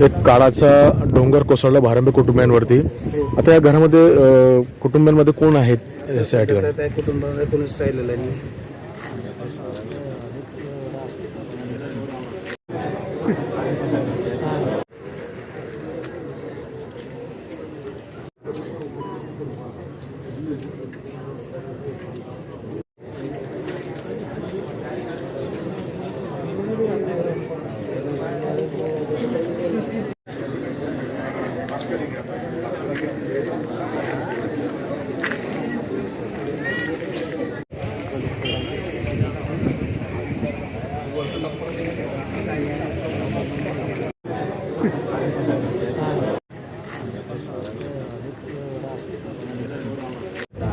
एक काळाचा डोंगर कोसळला भारंबे कुटुंबियांवरती. आता या घरामध्ये कुटुंबियांमध्ये कोण आहेत या कुटुंबामध्ये कोणीच राहिलेलं नाही.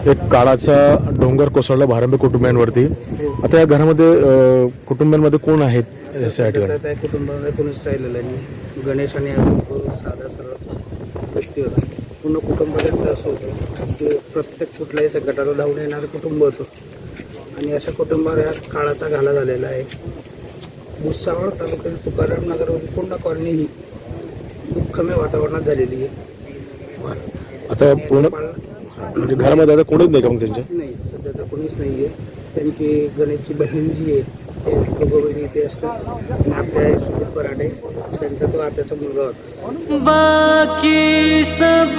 एक काळाचा डोंगर कोसळला भारंबे कुटुंबियांवरती. आता या घरामध्ये कुटुंबियांमध्ये कोण आहेत या त्या कुटुंबामध्ये कोणीच राहिलेलं नाही. गणेश आणि साधा सरळ व्यक्ती होता. पूर्ण कुटुंब असं होतं प्रत्येक कुठल्याही संकटाला धावून येणारं कुटुंब होतं. आणि अशा कुटुंबावर या काळाचा घाला झालेला आहे. भुसावळ तालुक्यातील तुकाराम नगरमध्ये पूर्ण कॉलनी ही दुःखमय वातावरणात झालेली आहे. आता पूर्ण म्हणजे घरामध्ये आता कोणीच नाही का मग त्यांच्या? नाही सध्या तर कोणीच नाही आहे त्यांची गणेशची बहीण जी आहे ते दोघं इथे असतात. आणि आपल्या सुजित पराडे त्यांचा तो आत्याचा मुलगा होता. बाकी सब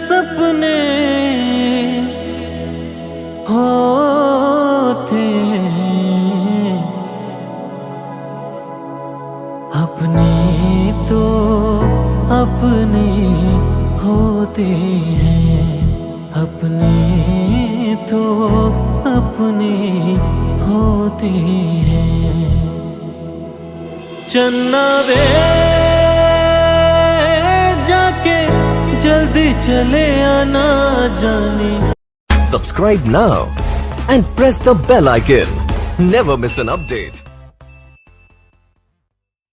सपने होते अपनी तो अपनी होती है। अपनी तो अपनी होती है। चन्ना दे जाके जल्दी चले आना जाने। Subscribe now and press the bell icon never miss an update